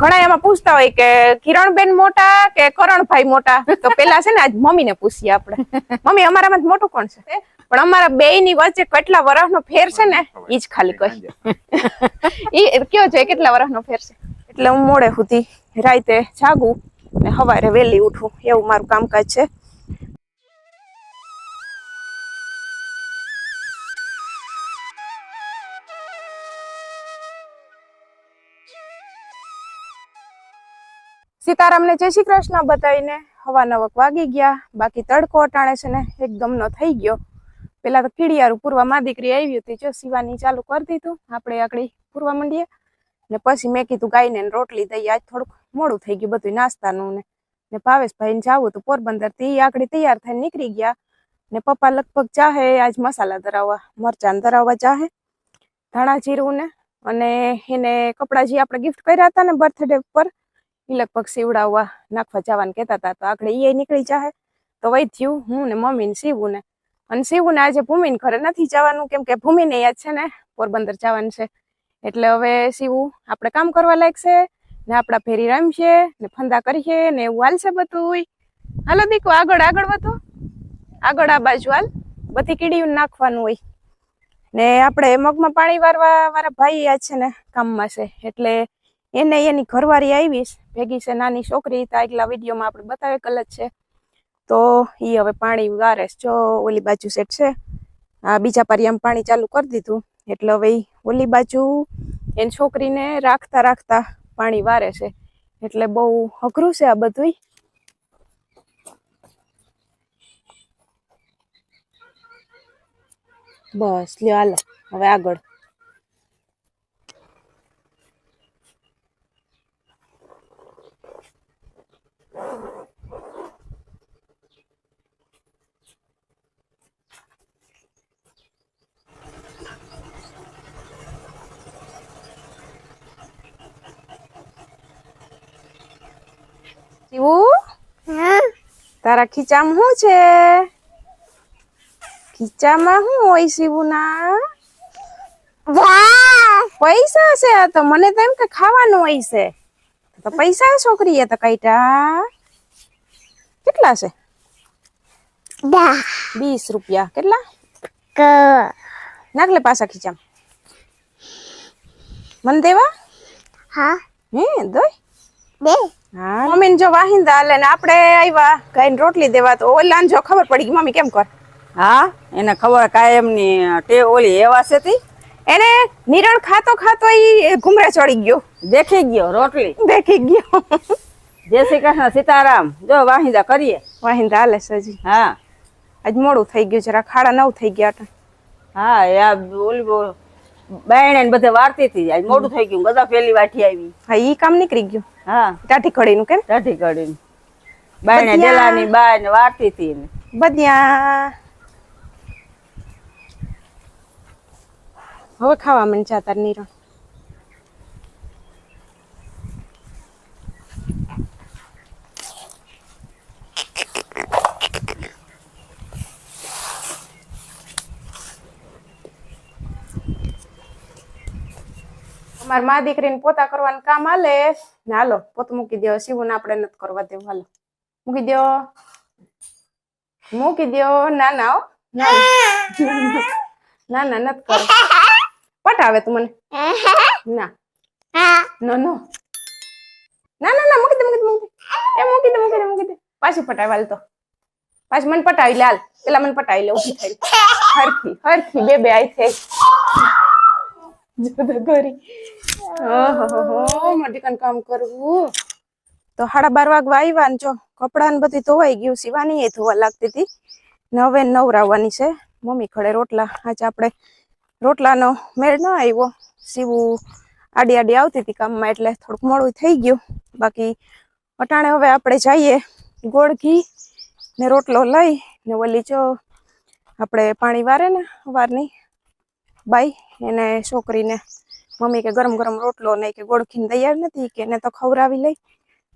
ઘણા એમાં પૂછતા હોય કે કિરણબેન મોટા કે કરણભાઈ મોટા? તો પેલા છે ને આજ મમ્મીને પૂછીએ આપણે. મમ્મી અમારામાંથી મોટું કોણ છે? પણ અમારા બે ની વચ્ચે કેટલા વર્ષનો ફેર છે ને ઈ જ ખાલી કહી. ઈ કયો છે કેટલા વર્ષનો ફેર છે? એટલે હું મોડે સુધી રાતે જાગું ને સવારે વહેલી ઉઠું. એવું મારું કામકાજ છે. સીતારામને જય શ્રી કૃષ્ણ બતાવીને હવા નવક વાગી ગયા. બાકી તડકો અટાણે છે ને એકદમ નો થઈ ગયો. પેલા તો કીડિયારું પૂરવા માં દીકરી આવી હતી. જો સીવાની ચાલુ કરી દીધું. આપણે આકડી પૂરવા માંડીએ. ને પછી મેં કીધું ગાયને ને રોટલી દઈ આજ થોડુંક મોડું થઈ ગયું બધું નાસ્તાનું ને. ને ભાવેશભાઈ ને જાવું હતું પોરબંદરથી. આકડી તૈયાર થઈને નીકળી ગયા. ને પપ્પા લગભગ ચાહે આજ મસાલા ધરાવવા, મરચાં ધરાવવા ચાહે. ધાણા જીરું ને. અને એને કપડા જે આપણે ગિફ્ટ કર્યા હતા ને બર્થડે પર ઈ લગભગ સીવડાવવા નાખવા જવાનું કહેતા હતા. તો આખડે એ નીકળી જાય તો વહી થયું, હું ને મમ્મી ને શિવું ને અને શિવું ને આજે ભૂમિને ઘરે નથી જવાનું, કેમ કે ભૂમિને યાદ છે ને, પોરબંદર જવાનું છે. એટલે હવે શિવું આપણે કામ કરવા લાગશે, ને આપણા ફેરી રમશે, ને ફંદા કરીએ, ને એવું હાલશે બધું હાલો દીકો, આગળ આગળ વધો. આગળ આ બાજુ હાલ. બધી કીડીયું નાખવાનું હોય. ને આપણે મગમાં પાણી વારવા વાળા ભાઈ યાદ છે ને, કામમાં છે. એટલે એને એની ઘરવાળી આવીશ ભેગી છે નાની છોકરી તો આગલા વિડીયોમાં આપણે બતાવે કલ છે. તો એ હવે પાણી ઉગારે જો ઓલી બાજુ સેટ છે. આ બીજા પારિયામાં પાણી ચાલુ કરી દીધું. એટલે હવે ઓલી બાજુ એની છોકરીને રાખતા રાખતા પાણી વારે છે. એટલે બહુ અઘરું છે આ બધું બસ, લ્યો હાલો. હવે આગળ. શિવુ તારા ખીચામાં શું છે? ખીચામાં શું હોય શિવુના પૈસા છે તો. મને તો એમ કે ખાવાનું હોય છે. તો પૈસા છોકરીએ તો કઈટા કેટલા છે? વીસ રૂપિયા. કેટલા? નાખલે પાછા ખીચામ. મને દેવા? હા. હે દોય? હા મમ્મી જો વાહિંદા હાલે ને આપણે આવ્યા કઈ રોટલી દેવા તો ઓલા જો ખબર પડી કે મમ્મી કેમ કર? હા એને ખબર કાયમની ટે ઓલી એવા છે એને નિરણ ખાતો ખાતો ઈ ઘુમરે ચડી ગયો. દેખી ગયો રોટલી. દેખી ગયો. જય શ્રી કૃષ્ણ સીતારામ. જો વાહિંદા કરીએ. વાહિંદા હાલે હજી હા. આજ મોડું થઈ ગયું જરા ખાડા નવ થઈ ગયા હતા. હા એ આ ઓલી બાયણે બધે વારતી હતી આજ મોડું થઈ ગયું બધા પેલી વાઠી આવી. હા ઈ કામ નીકળી ગયું. હા. ટાઢી કડીનું કેમ? ટાઢી કરીને બાયણે બધિયા. ડેલાની બાય ને વારતી હતી ને બદ્યા હવે ખાવા મન જાતા નિરણ અમાર મા દીકરીને પોતા કરવાનું કામ હાલે. ને હાલો, પોત મૂકી દો શિવું આપણે નથી કરવા દેવું, હાલો. મૂકી દો મૂકી દો ના ના ના ના. નથી કરો પટાવે તું મને. ના. નો નો. ના ના ના, મૂકી દે મૂકી દે મૂકી દે. એ મૂકી દે મૂકી દે મૂકી દે. પાછી પટાવે, હાલ તો. પાછી મને પટાવી લે, હાલ. પેલા મને પટાવી લે ઊભી થઈ હરખી હરખી, બે બે, આઈ થઈ. જોતો ઓહો કામ કરવું. તો સાડા બાર વાગવા આવ્યા ને જો કપડા ને બધી ધોવાઈ ગયું સીવાની એ ધોવા લાગતી હતી. ને હવે નવરાવવાની છે. મમ્મી ખડે રોટલા આજે આપણે રોટલાનો મેળ ન આવ્યો. સીવું આડી આડી આવતી હતી કામમાં એટલે થોડુંક મોડું થઈ ગયું. બાકી અટાણે હવે આપણે જઈએ ગોળ ઘી ને રોટલો લઈ ને ઓલી જો આપણે પાણી વારે ને વારની બાઈ, એને છોકરીને મમ્મી કે ગરમ ગરમ રોટલો નહીં કે ગોળખીને તૈયાર નથી કે એને તો ખવડાવી લઈ.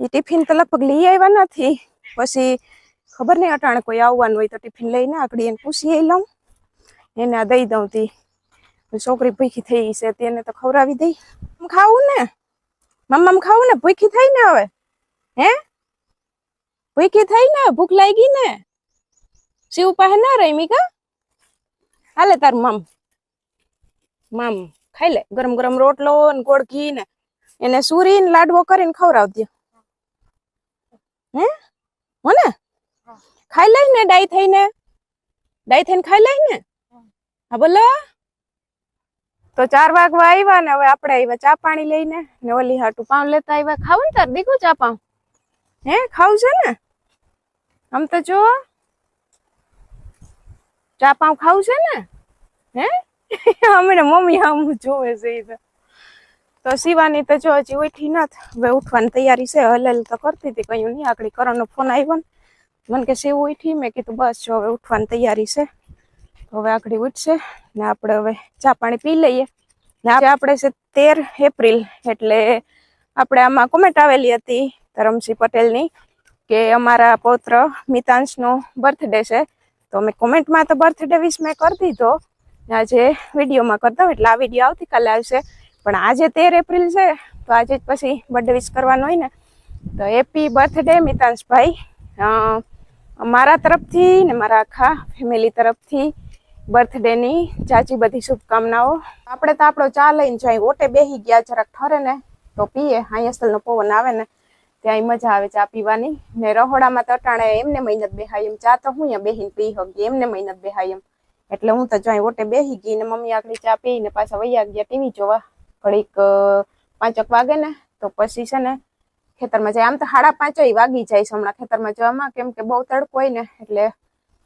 એ ટિફિન તો લગભગ લઈ આવ્યા નથી. પછી ખબર નહીં અટાણે કોઈ આવવાનું હોય તો ટિફિન લઈને આકડી એને પૂછી લઉં. એને આ દઈ દઉં તી. છોકરી ભૂખી થઈ છે તેને તો ખવડાવી દઈ. ખાવું ને? મમ્મા મમ ખાવું ને? ભૂખી થઈ ને હવે? હે? ભૂખી થઈ ને? ભૂખ લાગી ને? શિવ પાસે ના રહી મીકા હાલે તાર મમ. મમ, ખાઈ લે. ગરમ ગરમ રોટલો ને ગોળ ઘી ને એને સુરી ને લાડવો કરીને ખવડાવ દે હે? હો ને ખાઈ લઈ ને ડાઈ થઈને. ડાઈ થઈને ખાઈ લઈ ને? હા, બોલો. તો ચાર વાગવા આવ્યા ને હવે આપણે આવ્યા ચા પાણી લઈને ને ઓલી હાટું પાઉં લેતા આવ્યા ખાવ ને તાર દીકું ચા પાઉં? હે ખાવું છે ને. આમ તો જો. ચા પાઉં ખાવું છે ને. હે? અમે મમ્મી આમ જોવે છે તો. શિવાની તો જો હજી ઉઠી ના હવે ઉઠવાની તૈયારી છે. હલેલ તો કરતી હતી કયું નહીં આકડી કરણનો ફોન આવ્યો ને. મને કે શિવ ઉઠી, મેં કીધું બસ જો હવે ઉઠવાની તૈયારી છે. હવે આકડી ઉઠશે ને આપણે હવે ચા પાણી પી લઈએ. ને આપણે છે તેર એપ્રિલ એટલે આપણે આમાં કોમેન્ટ આવેલી હતી ધરમસિંહ પટેલની કે અમારા પૌત્ર મિતાંશનો બર્થડે છે. તો મેં કોમેન્ટમાં તો બર્થડે વિશ મેં કરી દીધો. આજે વિડીયોમાં કરતા એટલે આ વીડિયો આવતીકાલે આવશે. પણ આજે તેર એપ્રિલ છે, તો આજે જ પછી બર્થડે વિશ કરવાનો હોય ને. તો હેપી બર્થડે મિતાંશભાઈ. મારા તરફથી ને મારા આખા ફેમિલી તરફથી બર્થડેની ચાચી બધી શુભકામનાઓ. આપણે તો આપણો ચા લઈને જાય ઓટે બેસી ગયા, જરાક ઠરે ને તો પીએ. હાયસલનો પવન આવે ને ત્યાં મજા આવે ચા પીવાની. ને રહોડામાં તો અટાણે એમને મહેનત બેહાય એમ ચા તો હું બેહીને પી હકી એમને મહેનત બેહાય એમ. એટલે હું તો જોઈ ઓટે બેસી ગઈ ને મમ્મી આકડી ચા પી ને પાછા વૈયા ગયા ટીવી જોવા. ઘડીક પાંચક વાગે ને તો પછી છે ને ખેતરમાં જાય. આમ તો સાડા પાંચ વાગી જાય છે હમણાં ખેતરમાં જવામાં, કેમ કે બહુ તડકો હોય ને એટલે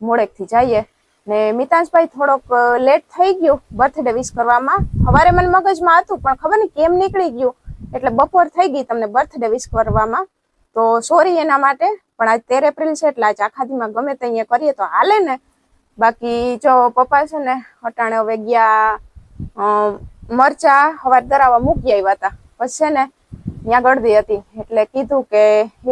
મોડેકથી જઈએ. ને મિતાંશભાઈ થોડોક લેટ થઈ ગયું બર્થડે વિશ કરવામાં. સવારે મને મગજમાં હતું, પણ ખબર નહીં કેમ નીકળી ગયું. એટલે બપોર થઈ ગઈ તમને બર્થડે વિશ કરવામાં. તો સોરી એના માટે, પણ આજ તેર એપ્રિલ છે એટલે આજ આખા દીમાં ગમે તે અહીંયા કરીએ તો હાલે ને. બાકી જો પપ્પા છે ને, અટાણે હવે ગયા મરચા હવાર દરાવા મૂકી આવ્યા હતા પછી છે ને, ત્યાં ગળદી હતી. એટલે કીધું કે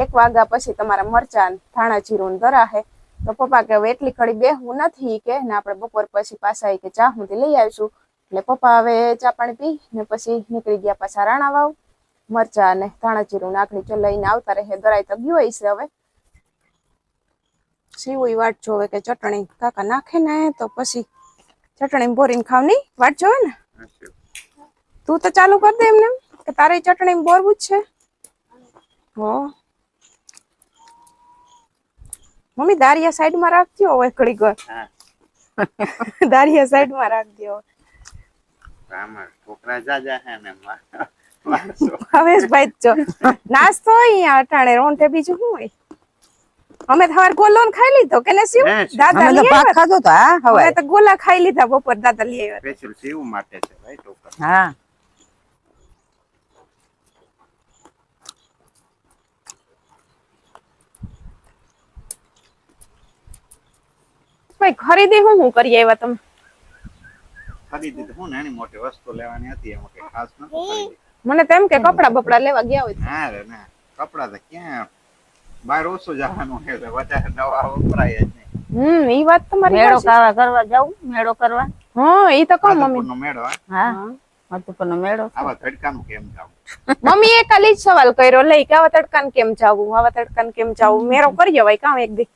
એક વાગ્યા પછી તમારા મરચા ધાણા જીરું ને દરાહે તો પપ્પા કે હવે એટલી ખડી બેહવું નથી કે, ને આપણે બપોર પછી પાછા કે ચા હું લઈ આવીશું. એટલે પપ્પા હવે ચા પાણી પી ને પછી નીકળી ગયા પાછા રાણા વાવ. મરચા ને ધાણા જીરું નાખડી ચો લઈને આવતા રહે દરાઈ તો ગયું હશે હવે. સીવું વાટ જોવે કે ચટણી કાકા નાખે ને તો પછી ચટણી બોરીને ખાવ નહીં વાટ જોવે ને? તું તો ચાલુ કર દે એમને એમ, કે તારે ચટણી બોરવું જ છે. હો. મમ્મી દારિયા સાઈડમાં રાખજો હવે ઘડીક ઘર. દારિયા સાઈડમાં રાખજો છોકરા જાજા હે ને મા- માણસો. જો નાસ્તો અહીંયા અટાણે રોંઠે બીજું શું હોય? અમે તો હવાર ગોલો ખાઈ લીધો કે ને શિવ? દાદા લઈ આવ્યા. ખાધો તો હા હવે. તો ગોલા ખાઈ લીધા બપોર દાદા લઈ આવ્યા. સ્પેશિયલ શિવ માટે છે ભાઈ ટોકર હા. ભાઈ ખરીદી હું હું કરી આવ્યા તમે? ખરીદી તો હું નાની મોટી વસ્તુ લેવાની હતી એમાં કઈ ખાસ નતું મને તેમ કે કપડા બપડા લેવા ગયા હોય ના રે ના. કપડા તો ક્યાં બહાર ઓછું જવાનું છે વધારે નવા વપરાય જ નહીં. હમ ઈ વાત તમારી મેળો કાવા કરવા જાવું મેળો કરવા? હા ઈ તો કહું મમ્મી. મેળો હા? હા મધુપુરનો મેળો. આવા તડકાનું કેમ જાવું મમ્મી એ કાલે જ સવાલ કર્યો લઈ કે આવા તડકાને કેમ જાવું? આવા તડકાને કેમ જાવું? મેળો કરી જવાય કામ એક દી?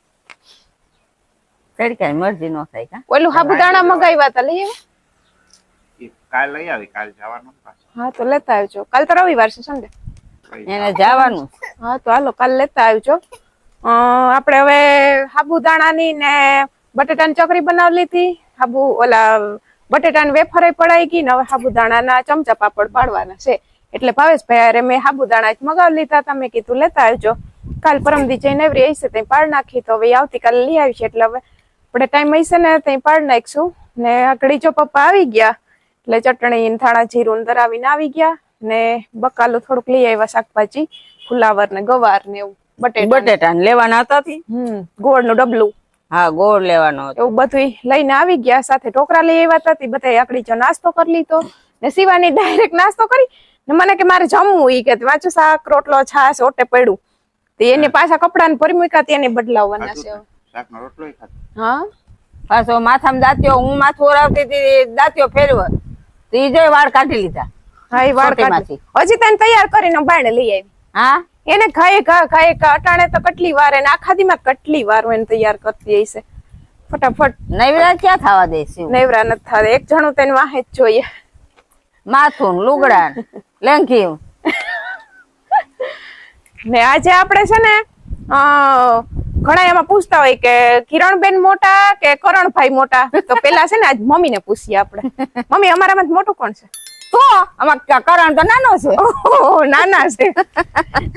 તડકાની મરજી નો થાય કા? ઓલું સાબુદાણા મગાવ્યા હતા લઈ આવ્યા? કાલ લઈ આવી કાલ જવાનું હા તો લેતા આવજો. કાલ તો રવિવાર છે સંડે એને જવાનું. હા તો હાલો કાલ લેતા આવજો. અ, આપણે હવે સાબુદાણાની ને બટેટાની ચકરી બનાવી લીધી. સાબુ ઓલા બટેટાની વેફરે પડાઈ ગઈ ને હવે સાબુદાણાના ચમચા પાપડ પાડવાના છે. એટલે ભાવેશભાઈ અરે મેં સાબુદાણા જ મગાવી લીધા. તમે કીધું લેતા આવજો. કાલ પરમદી જઈને આવી હશે ત્યાં પાડ નાખી. તો હવે આવતીકાલે લઈ આવીશું એટલે હવે આપણે ટાઈમ હશે ને ત્યાં પાડ નાખીશું. ને આગળ જો પપ્પા આવી ગયા. એટલે ચટણી થાણા જીરું અંદર આવીને આવી ગયા. ને બકાલું થોડુંક લઈ આવ્યા શાકભાજી ફુલાવર ને ગવાર ને એવું બટેટા બટેટા લેવાના હતા હમ ગોળનું ડબલું. હા ગોળ લેવાનો એવું બધું લઈને આવી ગયા સાથે ટોકરા લઈ આવ્યા હતા બધા આકડી જો નાસ્તો કરી લીધો. ને શિવાની ડાયરેક્ટ નાસ્તો કરી ને મને કે મારે જમવું ઈ કે વાંચું શાક રોટલો છાશ ઓટે પડ્યું. તે એને પાછા કપડા ને ભરી મૂક્યા તેને બદલાવવાના છે હવે. શાકનો રોટલો ખાતો હા? પાછો માથામાં દાંત્યો હું માથું ઓરાવતી દાંતિયો દાંત્યો ફેરવ તો એ જોઈ વાળ કાઢી લીધા. હા એ વાળ કાઢી. હજી તને તૈયાર કરીને બાણે લઈ આવી. હા? એને ખાય ઘા ખાય ઘા અટાણે તો કેટલી વાર એને આખા દીમાં કેટલી વાર એને તૈયાર કરતી હશે ફટાફટ. નૈવરા ક્યાં થવા દે શિવ નેવરા નથી થતા એક જણું તેને વાહે જ જોઈએ. માથું લુગડા લેંઘી ને આજે આપણે છે ને અ, ઘણા એમાં પૂછતા હોય કે કિરણબેન મોટા કે કરણભાઈ મોટા? તો પેલા છે ને આજ મમ્મીને પૂછીએ આપણે. મમ્મી અમારામાં મોટું કોણ છે? તો કરણ તો નાનો છે. નાના છે.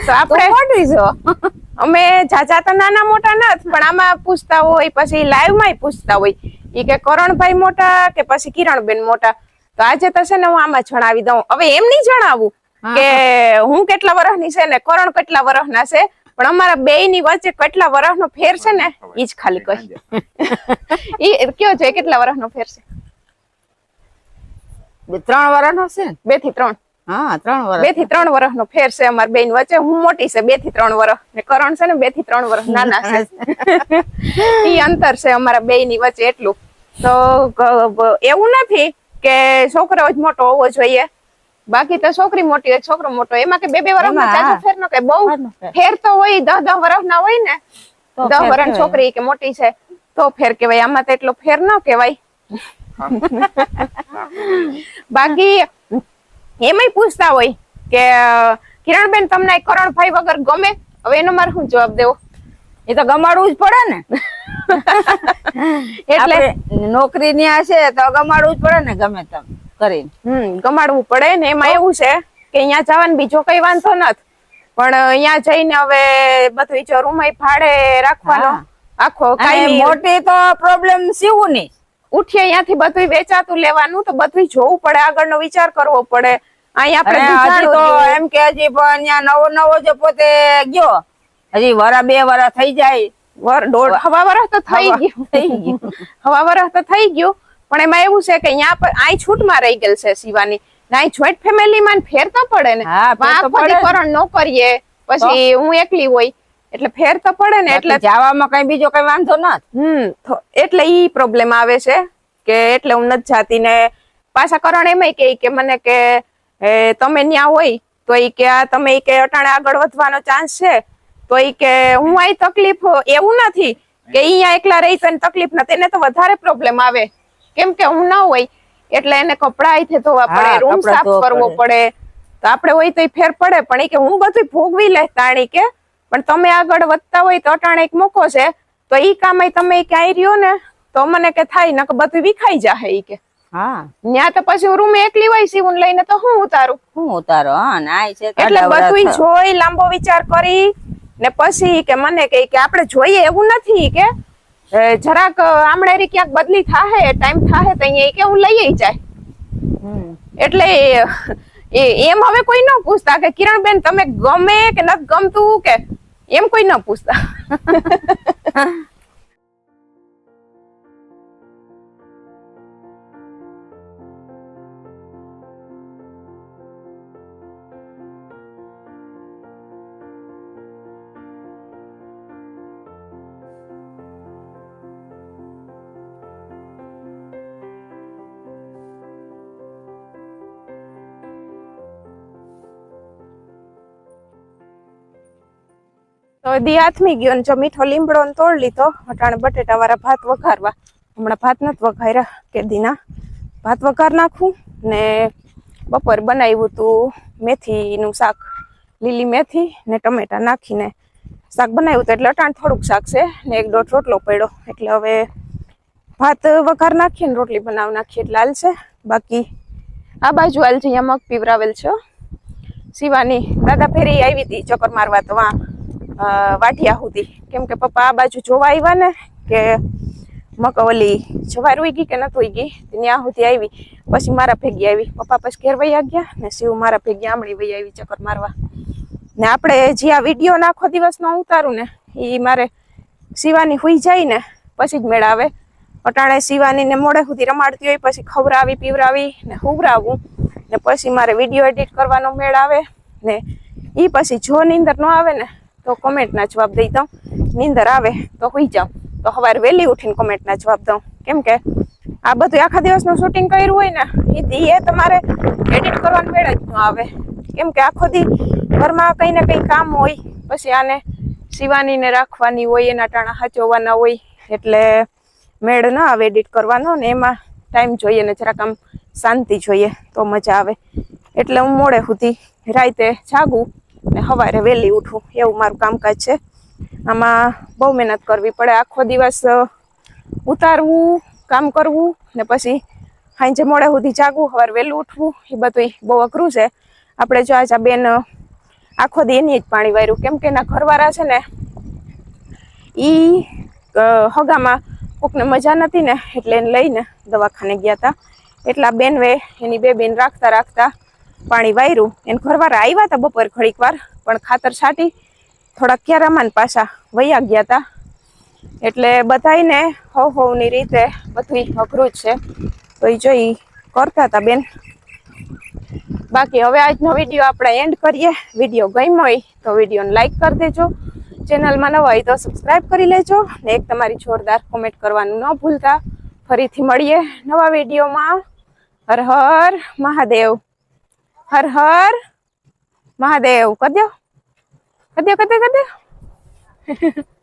તો આપણે મોટી અમે જાજા તો નાના મોટા નથી પણ આમાં પૂછતા હોય પછી લાઈવમાં પૂછતા હોય. ઈ કે કરણભાઈ મોટા કે પછી કિરણબેન મોટા. તો આજે તો છે ને હું આમાં જણાવી દઉં. હવે એમ નહીં જણાવું કે હું. કેટલા વર્ષની છે ને કરણ કેટલા વર્ષના છે પણ અમારા બે ની વચ્ચે કેટલા વર્ષનો ફેર છે ને ઈ જ ખાલી કહી ઈ કયો છે કેટલા વર્ષનો ફેર છે? બે ત્રણ વર્ષનો છે ને? બેથી ત્રણ. હા ત્રણ બેથી ત્રણ વર્ષનો ફેર છે અમારી બેન વચ્ચે. હું મોટી છે બેથી ત્રણ વર્ષ ને કરણ છે ને બેથી ત્રણ વર્ષ નાના છે. ઈ અંતર છે અમારા બે ની વચ્ચે એટલું. તો એવું નથી કે છોકરો જ મોટો હોવો જોઈએ. બાકી તો છોકરી મોટી હોય છોકરો મોટો એમાં કે બે બે વર્ષ એમાં ચાચો ફેર નો કે બહુ ફેર. તો હોય દસ દસ વર્ષ ના. હોય ને દસ વર્ષ છોકરી કે મોટી છે તો ફેર કેવાય આમાં તો એટલો ફેર ન કેવાય બાકી એમાંય પૂછતા હોય કે કિરણબેન તમને કરણ કરણભાઈ વગર ગમે હવે એનો મારે શું જવાબ દેવો? એ તો ગમાડવું જ પડે ને. એટલે નોકરી ન્યા છે તો ગમાડવું જ પડે ને ગમે તેમ કરીને. હમ ગમાડવું પડે ને એમાં એવું છે કે અહીંયા જવાનું બીજો કઈ વાંધો નથી. પણ અહીંયા જઈને હવે બધું જો રૂમ ભાડે રાખવાનો. આખો કઈ મોટી તો પ્રોબ્લેમ સીવું ની ઉઠીએ અહીંયાથી બધું વેચાતું લેવાનું તો બધું જોવું પડે આગળનો વિચાર કરવો પડે. અહીંયા આપણે તો એમ કે હજી પણ નવો નવો જો પોતે ગયો હજી વરા બે વરા થઈ જાય. વર દોઢ હવા વરસ તો થઈ ગયું. થઈ ગયું. હવા વરસ તો થઈ ગયું. પણ એમાં એવું છે કે અહીંયા પર આઈ છૂટમાં રહી ગયેલ છે શિવાની. ના જોઈન્ટ ફેમિલી માં ફેર તો પડે ને. હા, ફેર તો પડે ને. કરણ નો કરીએ. પછી હું એકલી હોય. એટલે ફેર તો પડે ને એટલે જવામાં કઈ બીજો કઈ વાંધો નથી હમ એટલે ઈ પ્રોબ્લેમ આવે છે કે એટલે હું નથી જાતી ને પાછા કરણ એમ કે કે મને કે તમે ન્યા હોય તો ઈ કે આ તમે ઈ કે અટાણે આગળ વધવાનો ચાન્સ છે. તો ઈ કે હું આ તકલીફ એવું નથી કે અહીંયા એકલા રહી તો તકલીફ નથી. એને તો વધારે પ્રોબ્લેમ આવે. કેમ કે હું ના હોય એટલે એને કપડા અહીંથી ધોવા પડે રૂમ સાફ કરવો પડે. તો આપણે હોય તો ફેર પડે પણ એ કે હું બધું ભોગવી લે તાણી કે પણ તમે આગળ વધતા હોય તો અટાણે એક મોકો છે. તો ઈ કામ તમે ક્યાંય રહ્યો ને તો મને કે થાય નકર બધું વિખાઈ જાહે ઈ કે. હા. ન્યા તો પછી રૂમે એકલી હોય સીવું લઈને તો હું ઉતારું? હું ઉતારો હા છે એટલે બધું જોઈ લાંબો વિચાર કરી ને પછી કે મને કે કે આપણે જોઈએ એવું નથી કે. જરાક આમળેરી ક્યાંક બદલી થાહે ટાઈમ થાહે તો અહીંયા કે હું લઈ જાય. હમ. એટલે એ એમ હવે કોઈ ન પૂછતા કે કિરણબેન, તમે ગમે કે નથી ગમતું કે? એમ કોઈ ન પૂછતા. તો દી હાથમી ગયો ને જો મીઠો લીમડો ને તોડ લીધો અટાણે બટેટા વાળા ભાત વઘારવા. હમણાં ભાત નથી વઘાર્યા, કે દીના. ભાત વઘાર નાખું ને બપોર બનાવ્યું તું મેથીનું શાક, લીલી મેથી ને ટમેટા નાખીને શાક બનાવ્યું હતું એટલે અટાણ થોડુંક શાક છે ને એક દોઢ રોટલો પડ્યો. એટલે હવે ભાત વઘાર નાખીને રોટલી બનાવી નાખીએ. એટલે હાલ છે. બાકી આ બાજુ હાલ છે અહીંયા મગ પીવરાવેલ છે. શિવાની દાદા ફેરી આવી હતી ચક્કર મારવા તો વાં વાઢિયા સુધી. કેમ કે પપ્પા આ બાજુ જોવા આવ્યા ને કે મકવલી જવાર ઉઈ ગઈ કે નથી ઉઈ ગઈ ત્યાં સુધી આવી. પછી મારા ભેગી આવી. પપ્પા પછી ઘેર વૈયા ગયા ને શિવ મારા ભેગી આમળી વઈ આવી ચક્કર મારવા. ને આપણે જે આ વીડિયો આખો દિવસનો ઉતારું ને એ મારે શિવાની હુઈ જાય ને, પછી જ મેળ આવે. અટાણે સિવાની ને મોડે સુધી રમાડતી હોય, પછી ખવડાવી પીવરાવી ને હુવરાવું. ને પછી મારે વીડિયો એડિટ કરવાનો મેળ આવે ને એ પછી જો નીંદર ન આવે ને તો કોમેન્ટના જવાબ દઈ દઉં. નીંદર આવે તો હોઈ જાઉં. તો સવારે વહેલી ઉઠીને કોમેન્ટના જવાબ દઉં. કેમ કે આ બધું આખા દિવસનું શૂટિંગ કર્યું હોય ને એ તમારે એડિટ કરવાનું મેળ જ ન આવે. કેમ કે આખો દી ઘરમાં કંઈ ને કંઈ કામ હોય, પછી આને સીવાનીને રાખવાની હોય, એના ટાણા હાચવવાના હોય, એટલે મેળ ન આવે એડિટ કરવાનો ને એમાં ટાઈમ જોઈએ ને જરાક આમ શાંતિ જોઈએ તો મજા આવે. એટલે હું મોડે સુધી રાતે જાગું. ને સવારે વહેલી ઉઠું, એવું મારું કામકાજ છે. આમાં બહુ મહેનત કરવી પડે. આખો દિવસ ઉતારવું, કામ કરવું ને પછી સાંજે મોડે સુધી જાગવું સવારે વહેલું ઉઠવું, એ બધું બહુ અઘરું છે. આપણે જો આજે બેન આખો દી એની જ પાણી વાર્યું. કેમ કે એના ઘરવાળા છે ને એ હગામાં કોકને મજા નથી ને, એટલે એને લઈને દવાખાને ગયા હતા એટલા બેન વે એની બે બેન રાખતા રાખતા પાણી વાયરું. એને ઘરવાળા આવ્યા હતા બપોર ઘડીક વાર, પણ ખાતર છાંટી થોડાક ક્યારામાં પાછા વયા ગયા હતા એટલે બધાયને હવ હોવની રીતે બધું અઘરું જ છે. તો એ જોઈ કરતા હતા બેન. બાકી હવે આજનો વીડિયો આપણે એન્ડ કરીએ. વીડિયો ગમ્યો હોય તો વિડીયોને લાઈક કરી દેજો. ચેનલમાં નવા હોય તો સબસ્ક્રાઈબ કરી લેજો. ને એક તમારી જોરદાર કોમેન્ટ કરવાનું ન ભૂલતા. ફરીથી મળીએ નવા વિડીયોમાં. હર હર મહાદેવ. હર હર. મહાદેવ કરજો કરજો કરજો દો કરી દો કરી દો